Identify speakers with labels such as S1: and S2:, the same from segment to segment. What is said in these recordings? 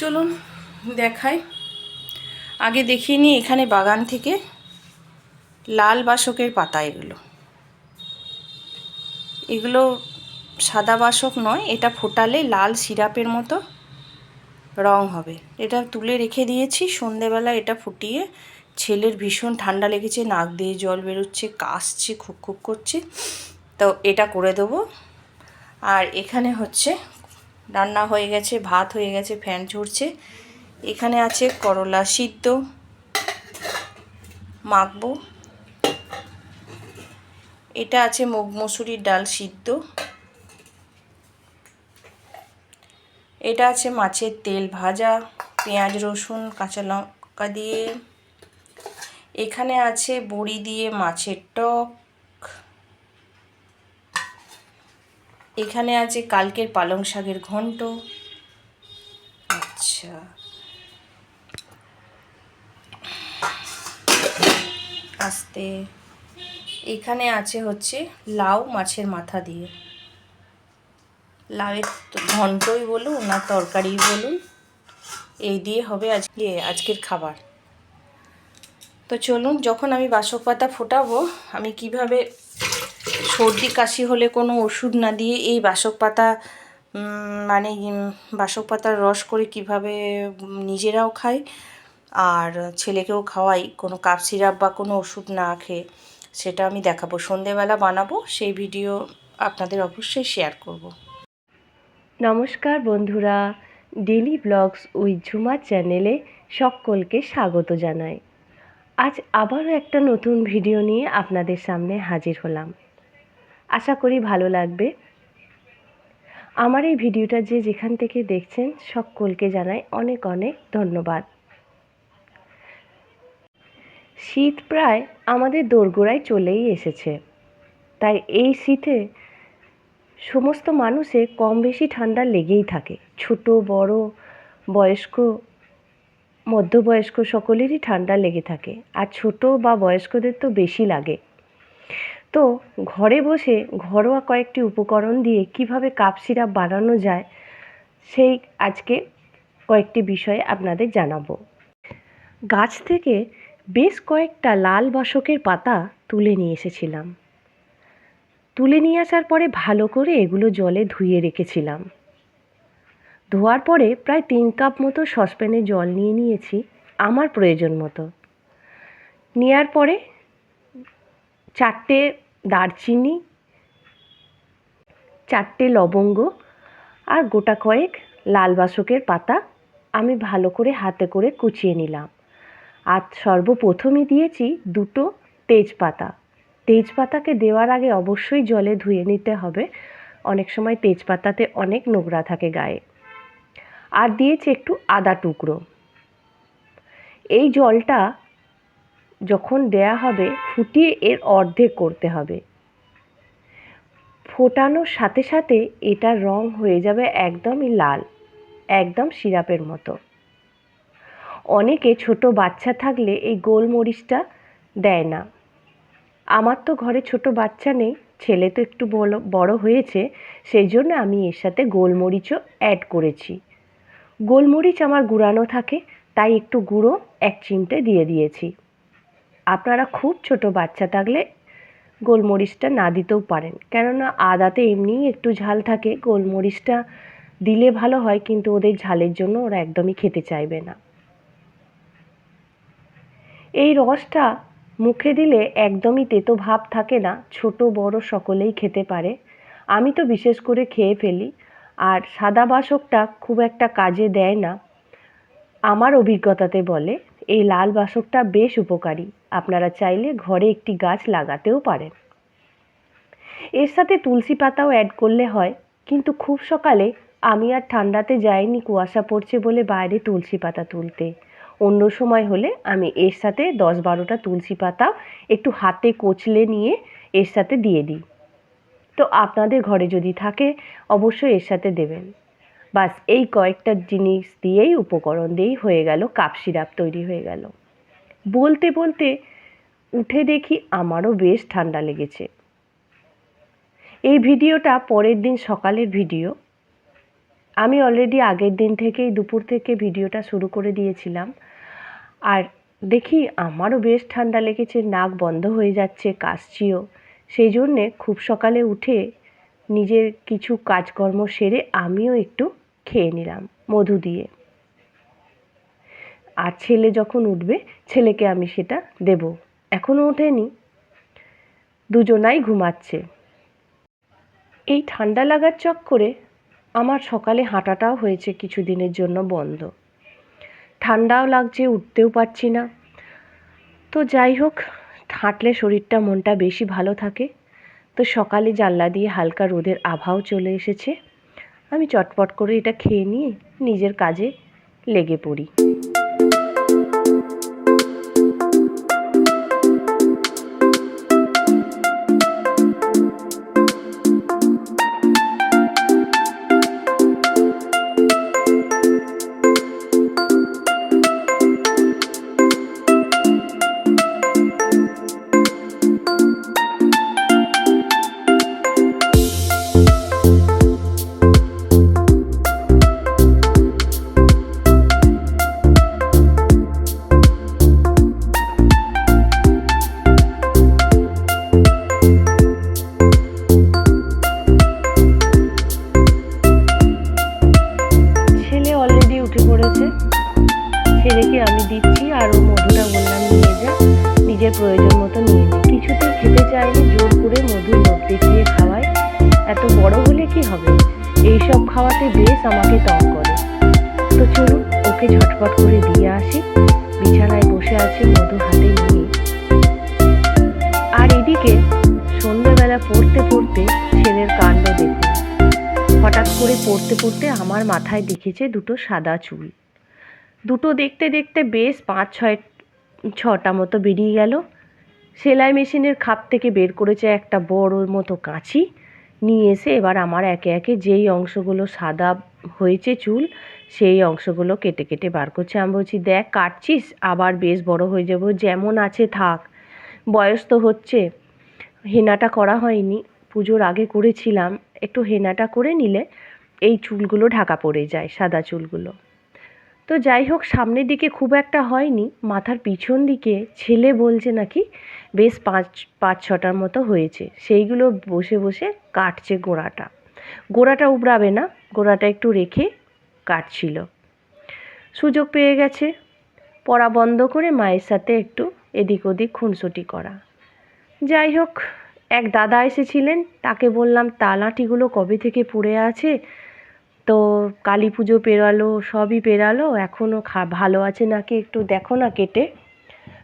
S1: চলুন দেখাই। আগে দেখিয়ে নিই এখানে বাগান থেকে লাল বাসকের পাতা এগুলো। এগুলো সাদা বাসক নয়, এটা ফোটালে লাল সিরাপের মতো রং হবে। এটা তুলে রেখে দিয়েছি, সন্ধেবেলা এটা ফুটিয়ে ছেলের ভীষণ ঠান্ডা লেগেছে, নাক দিয়ে জল বেরোচ্ছে, কাশছে, খুব খুব করছে। তো এটা করে দেবো। আর এখানে হচ্ছে রান্না হয়ে গেছে, ভাত হয়ে গেছে, ফ্যান ঝরছে। এখানে আছে করলা সিদ্ধ, মাখবো। এটা আছে মুগ মসুরির ডাল সিদ্ধ। এটা আছে মাছের তেল ভাজা, পেঁয়াজ, রসুন, কাঁচা লঙ্কা দিয়ে। এখানে আছে বড়ি দিয়ে মাছের টক। এখানে আছে কালকের পালং শাকের ঘন্ট। আচ্ছা। আস্তে। এখানে আছে হচ্ছে লাউ মাছের মাথা দিয়ে। লাউয়ের ঘন্টই বলুন না তরকারি বলুন, এই দিয়ে হবে আজকে আজকের খাবার। তো চলুন, যখন আমি বাসক পাতা ফোটাবো, আমি কীভাবে সর্দি, কাশি হলে কোনো ওষুধ না দিয়ে এই বাসক পাতা মানে বাসক পাতার রস করে কীভাবে নিজেরাও খাই আর ছেলেকেও খাওয়াই। কোনো কাপ সিরাপ বা কোনো ওষুধ না খেয়ে সেটা আমি দেখাবো। সন্ধেবেলা বানাবো, সেই ভিডিও আপনাদের অবশ্যই শেয়ার করব।
S2: নমস্কার বন্ধুরা ডেলি ব্লগস উইথ ঝুমা চ্যানেলে সকলকে স্বাগত জানাই। আজ আবারও একটা নতুন ভিডিও নিয়ে আপনাদের সামনে হাজির হলাম। আশা করি ভালো লাগবে। আমার এই ভিডিওটা যে যেখান থেকে দেখছেন, সকলকে জানাই অনেক অনেক ধন্যবাদ। শীত প্রায় আমাদের দোরগোড়ায় চলেই এসেছে। তাই এই শীতে সমস্ত মানুষের কম বেশি ঠান্ডা লেগেই থাকে। ছোট, বড়, বয়স্ক, মধ্যবয়স্ক সকলেরই ঠান্ডা লেগে থাকে। আর ছোট বা বয়স্কদের তো বেশি লাগে। তো ঘরে বসে ঘরোয়া কয়েকটি উপকরণ দিয়ে কীভাবে কাপ সিরাপ বানানো যায়, সেই আজকে কয়েকটি বিষয়ে আপনাদের জানাব। গাছ থেকে বেশ কয়েকটা লাল বাসকের পাতা তুলে নিয়ে এসেছিলাম। তুলে নিয়ে আসার পরে ভালো করে এগুলো জলে ধুয়ে রেখেছিলাম। ধোয়ার পরে প্রায় তিন কাপ মতো সসপ্যানে জল নিয়ে নিয়েছি, আমার প্রয়োজন মতো। নেওয়ার পরে চারটে দারচিনি, চারটে লবঙ্গ আর গোটা কয়েক লাল বাসকের পাতা আমি ভালো করে হাতে করে কুচিয়ে নিলাম। আর সর্বপ্রথমে দিয়েছি দুটো তেজপাতা। তেজপাতাকে দেওয়ার আগে অবশ্যই জলে ধুয়ে নিতে হবে। অনেক সময় তেজপাতাতে অনেক নোংরা থাকে গায়ে। আর দিয়েছি একটু আদা টুকরো। এই জলটা যখন দেয়া হবে, ফুটিয়ে এর অর্ধেক করতে হবে। ফোটানোর সাথে সাথে এটার রং হয়ে যাবে একদমই লাল, একদম সিরাপের মতো। অনেকে ছোট বাচ্চা থাকলে এই গোলমরিচটা দেয় না। আমার তো ঘরে ছোট বাচ্চা নেই, ছেলে তো একটু বড় বড় হয়েছে, সেই জন্য আমি এর সাথে গোলমরিচও অ্যাড করেছি। গোলমরিচ আমার গুঁড়ানো থাকে, তাই একটু গুঁড়ো, এক চিমটে দিয়ে দিয়েছি। আপনারা খুব ছোট বাচ্চা থাকলে গোলমরিচটা না দিতেও পারেন। কেননা আদাতে এমনিই একটু ঝাল থাকে, গোলমরিচটা দিলে ভালো হয়, কিন্তু ওদের ঝালের জন্য ওরা একদমই খেতে চাইবে না। এই রসটা মুখে দিলে একদমই তেতো ভাব থাকে না, ছোট বড় সকলেই খেতে পারে। আমি তো বিশেষ করে খেয়ে ফেলি, আর সাদা বাসকটা খুব একটা কাজে দেয় না। আমার অভিজ্ঞতাতে বলে এই লাল বাসকটা বেশ উপকারী। আপনারা চাইলে ঘরে একটি গাছ লাগাতেও পারেন। এর সাথে তুলসী পাতাও অ্যাড করলে হয়। কিন্তু খুব সকালে আমি আর ঠান্ডাতে যাইনি, কুয়াশা পড়ছে বলে বাইরে তুলসী পাতা তুলতে। অন্য সময় হলে আমি এর সাথে দশ বারোটা তুলসী পাতা একটু হাতে কচলে নিয়ে এর সাথে দিয়ে দিই। তো আপনাদের ঘরে যদি থাকে, অবশ্যই এর সাথে দেবেন। বাস এই কয়েকটা জিনিস দিয়েই উপকরণ দিয়েই হয়ে গেল, কাপ সিরাপ তৈরি হয়ে গেল। বলতে বলতে উঠে দেখি আমারও বেশ ঠান্ডা লেগেছে। এই ভিডিওটা পরের দিন সকালের ভিডিও। আমি অলরেডি আগের দিন থেকেই দুপুর থেকে ভিডিওটা শুরু করে দিয়েছিলাম। আর দেখি আমারও বেশ ঠান্ডা লেগেছে, নাক বন্ধ হয়ে যাচ্ছে, কাশছিও। সেই জন্যে খুব সকালে উঠে নিজের কিছু কাজকর্ম সেরে আমিও একটু খেয়ে নিলাম মধু দিয়ে। আর ছেলে যখন উঠবে, ছেলেকে আমি সেটা দেব। এখনও ওঠেনি। দুজনাই ঘুমাচ্ছে। এই ঠান্ডা লাগার চক্করে আমার সকালে হাঁটাটাও হয়েছে কিছু দিনের জন্য বন্ধ। ঠান্ডাও লাগছে, উঠতেও পারছি না। তো যাই হোক, হাঁটলে শরীরটা, মনটা বেশি ভালো থাকে। তো সকালে জানলা দিয়ে হালকা রোদের আভাও চলে এসেছে। আমি চটপট করে এটা খেয়ে নিয়ে নিজের কাজে লেগে পড়ি। ছেলেকে আমি দিচ্ছি আর ও মধুটা বললাম নিয়ে যা, নিজের প্রয়োজন মতো নিয়ে নে। কিছুতেই খেতে চাইলে জোর করে মধু লোভ দেখিয়ে খাওয়ায়। এত বড় হলে কি হবে? এইসব খাওয়াতে বেশ আমাকে তং করে। তো চলুন, ওকে ঝটপট করে দিয়ে আসি। বিছানায় বসে আছে মধু হাতে নিয়ে। আর এদিকে সন্ধ্যেবেলা পড়তে পড়তে ছেলের কাণ্ড দেখুন। হঠাৎ করে পড়তে পড়তে আমার মাথায় দেখেছে দুটো সাদা চুল। দুটো দেখতে দেখতে বেশ পাঁচ, ছয়, ছটা মতো বেরিয়ে গেল। সেলাই মেশিনের খাপ থেকে বের করেছে একটা বড় মতো কাঁচি। নিয়ে এসে এবার আমার একে একে যেই অংশগুলো সাদা হয়েছে চুল, সেই অংশগুলো কেটে কেটে বার করছে। আমি বলছি, দেখ, কাটছিস? আবার বেশ বড় হয়ে যাব। যেমন আছে, থাক। বয়স তো হচ্ছে। হেনাটা করা হয়নি। পুজোর আগে করেছিলাম। একটু হেনাটা করে নিলে এই চুলগুলো ঢাকা পড়ে যায়, সাদা চুলগুলো। তো যাই হোক, সামনের দিকে খুব একটা হয়নি। মাথার পিছন দিকে ছেলে বলছে নাকি, বেশ পাঁচ পাঁচ ছটার মতো হয়েছে। সেইগুলো বসে বসে কাটছে গোড়াটা। গোড়াটা উবড়াবে না, গোড়াটা একটু রেখে কাটছিল। সুযোগ পেয়ে গেছে। পড়া বন্ধ করে মায়ের সাথে একটু এদিক ওদিক খুনসুটি করা। যাই হোক, এক দাদা এসেছিলেন, তাকে বললাম, তালাটিগুলো কবে থেকে পড়ে আছে? তো কালী পুজো পেরালো, সবই পেরালো এখনও খা, ভালো আছে নাকি একটু দেখো না কেটে।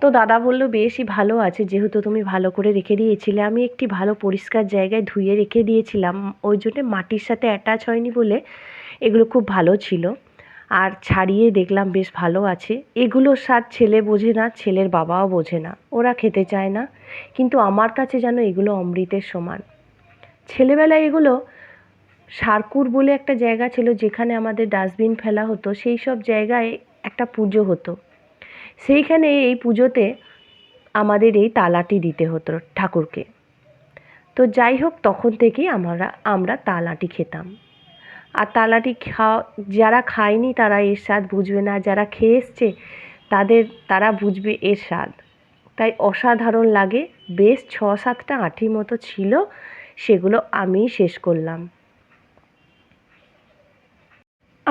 S2: তো দাদা বলল বেশই ভালো আছে, যেহেতু তুমি ভালো করে রেখে দিয়েছিলে। আমি একটি ভালো পরিষ্কার জায়গায় ধুয়ে রেখে দিয়েছিলাম, ওই জন্যে মাটির সাথে অ্যাটাচ হয়নি বলে এগুলো খুব ভালো ছিল। আর ছাড়িয়ে দেখলাম বেশ ভালো আছে। এগুলোর স্বাদ ছেলে বোঝে না, ছেলের বাবাও বোঝে না, ওরা খেতে চায় না। কিন্তু আমার কাছে যেন এগুলো অমৃতের সমান। ছেলেবেলায় এগুলো সারকুর বলে একটা জায়গা ছিল যেখানে আমাদের ডাস্টবিন ফেলা হতো, সেই সব জায়গায় একটা পুজো হতো। সেইখানে এই পুজোতে আমাদের এই তালাটি দিতে হতো ঠাকুরকে। তো যাই হোক, তখন থেকেই আমরা আমরা তালাটি খেতাম। আর তালাটি খাওয়া, যারা খায়নি তারা এর স্বাদ বুঝবে না, যারা খেয়ে এসছে তাদের, তারা বুঝবে এর স্বাদ। তাই অসাধারণ লাগে। বেশ ছ সাতটা আঁটি মতো ছিল, সেগুলো আমিই শেষ করলাম।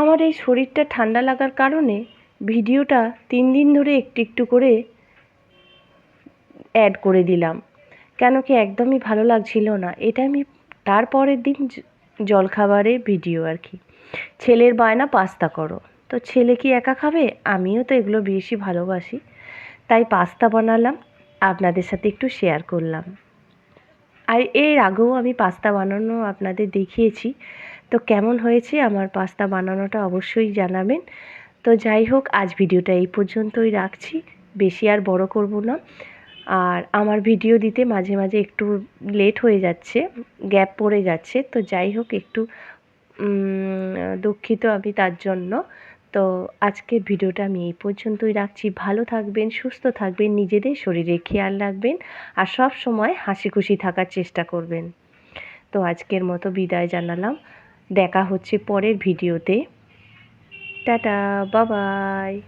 S2: আমার এই শরীরটা ঠান্ডা লাগার কারণে ভিডিওটা তিন দিন ধরে একটু একটু করে অ্যাড করে দিলাম। কেন কি একদমই ভালো লাগছিল না। এটা আমি তারপরের দিন জলখাবারে ভিডিও আর কি। ছেলের বায়না পাস্তা করো। তো ছেলে কি একা খাবে? আমিও তো এগুলো বেশি ভালোবাসি। তাই পাস্তা বানালাম, আপনাদের সাথে একটু শেয়ার করলাম। আর এর আগেও আমি পাস্তা বানানো আপনাদের দেখিয়েছি। তো কেমন হয়েছে আমার পাস্তা বানানোটা অবশ্যই জানাবেন। তো যাই হোক, আজ ভিডিওটা এই পর্যন্তই রাখছি। বেশি আর বড় করব না। আর আমার ভিডিও দিতে মাঝে মাঝে একটু লেট হয়ে যাচ্ছে, গ্যাপ পড়ে যাচ্ছে। তো যাই হোক, একটু দুঃখিত আমি তার জন্য। তো আজকের ভিডিওটা আমি এই পর্যন্তই রাখছি। ভালো থাকবেন, সুস্থ থাকবেন, নিজেদের শরীরে খেয়াল রাখবেন আর সব সময় হাসি খুশি থাকার চেষ্টা করবেন। তো আজকের মতো বিদায় জানালাম। দেখা হচ্ছে পরের ভিডিওতে। টাটা বাবাই।